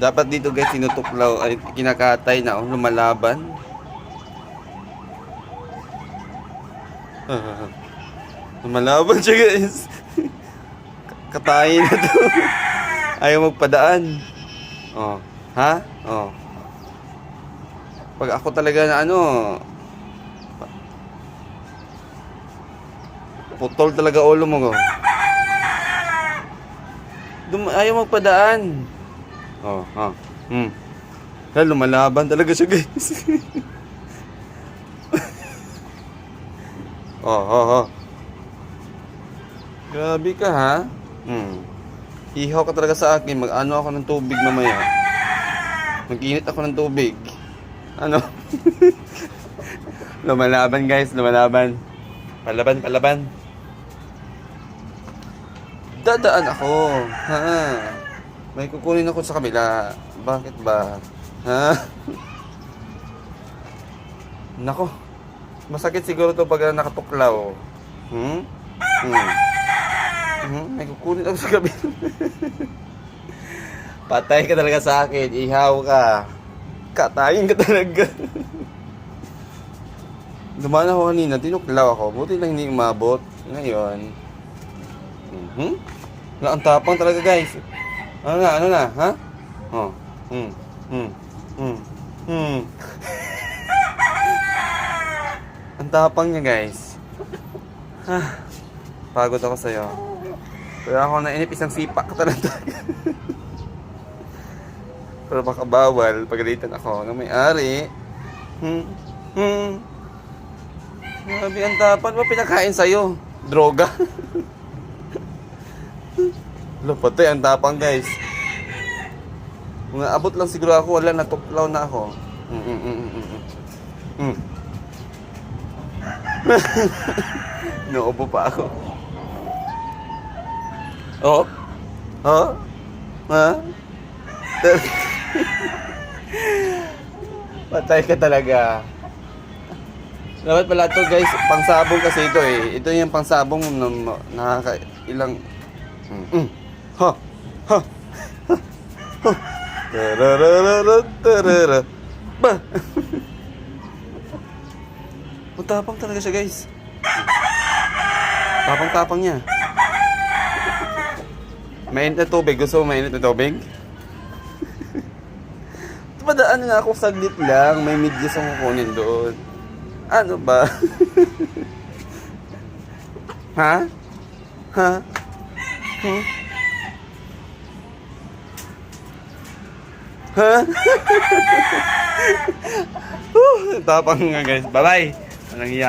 Dapat dito guys, tinutuklaw, ay kinakatay na, oh, lumalaban. Ah, lumalaban siya guys. Katayin na to. Ayaw magpadaan. Oh, ha? Oh. Pag ako talaga na ano, putol talaga ulo mo ko. Dum ayaw magpadaan. Oh, ha. Hmm. Kaya lumalaban talaga siya, guys. oh, oh, oh. Grabe ka, ha? Hmm. Ihaw ka talaga sa akin. Mag-ano ako ng tubig mamaya. Mag-init ako ng tubig. Ano? lumalaban, guys. Lumalaban. Palaban, palaban. Dadaan ako. Ha? May kukunin ako sa kabila. Bakit ba? Ha? Nako. Masakit siguro to pag nakatuklaw. Hmm? Hmm. Hmm? May kukunin ako sa kabila. Patay ka talaga sa akin. Ihaw ka. Katayin ka talaga. Dumaan ako kanina, tinuklaw ako. Buti lang hindi umabot. Ngayon. Mhm. Wala, ang tapang talaga guys. Ano na, ano na, ha? Oh. Hmm. Hmm. Hmm. Hmm. ang tapang niya guys. Ha. Pagod ako sa'yo. Pero ako nainip isang sipak talaga. Pero baka bawal, pagalitan ako ng may-ari. Hmm. Hmm. Grabe ang tapang. Ano ba pinakain sa'yo? Droga. Wala, patay ang tapang guys. Mga abot lang siguro ako, wala natuklaw na ako. Mm, mm, mm, mm, mm. Mm. Pa ako. Oh? Oh? Ha? Patay ka talaga. Dapat pala to guys, pangsabong kasi ito eh. Ito yung pangsabong na na- nakaka ilang Mm. Mm. Ha. Ha. Ha. Ha. Tararara, tarara. Ba. Matapang talaga siya, guys. Tapang-tapang niya. Mainit na tubig. Gusto mo mainit na tubig? Padaan nga ako saglit lang. May medyas ang kukunin doon. Ano ba? ha? Ha? Hmm? Ha? Tapang nga guys. Bye-bye. Walang iya.